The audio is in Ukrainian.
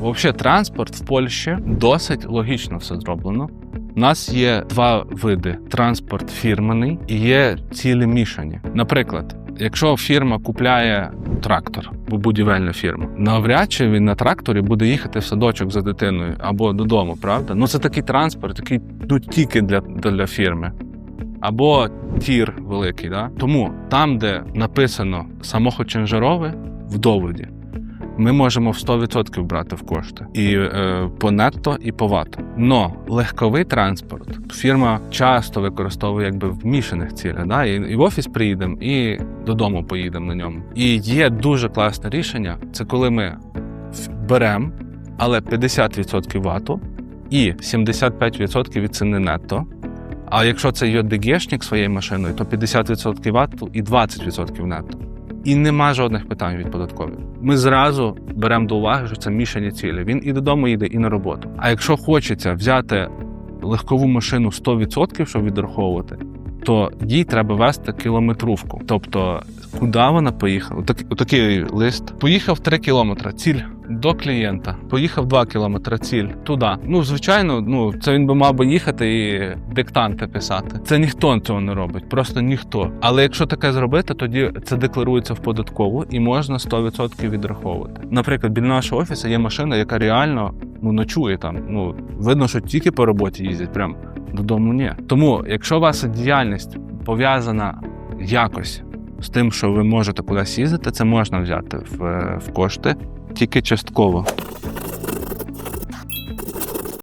Взагалі, транспорт в Польщі досить логічно все зроблено. У нас є два види: транспорт фірменний і є цілі мішані. Наприклад, якщо фірма купляє трактор, бо будівельна фірма, навряд чи він на тракторі буде їхати в садочок за дитиною або додому, правда? Ну це такий транспорт, який ну, тільки для, для фірми. Або тір великий. Да? Тому там, де написано самохочинжерове в доводі, ми можемо в 100% брати в кошти і е, по нетто, і по вату. Но легковий транспорт фірма часто використовує якби в мішаних цілях. Да? І, і в офіс приїдемо, і додому поїдемо на ньому. І є дуже класне рішення. Це коли ми беремо, але 50% вату і 75% від ціни нетто. А якщо це ЙДГшник своєю машиною, то 50% вату і 20% нетто. І нема жодних питань від податкових. Ми зразу беремо до уваги, що це мішання цілі. Він і додому їде, і на роботу. А якщо хочеться взяти легкову машину 100%, щоб відраховувати, то їй треба вести кілометрувку. Тобто, куди вона поїхала? Отак, отакий лист. Поїхав 3 кілометри, ціль до клієнта. Поїхав 2 кілометри, ціль туди. Ну, звичайно, ну це він би мав би їхати і диктанти писати. Це ніхто цього не робить, просто ніхто. Але якщо таке зробити, тоді це декларується в податкову і можна 100% відраховувати. Наприклад, біля нашого офісу є машина, яка реально ну, ночує там. Ну видно, що тільки по роботі їздять, прям додому ні. Тому, якщо ваша діяльність пов'язана якось з тим, що ви можете кудись їздити, це можна взяти в, в кошти тільки частково.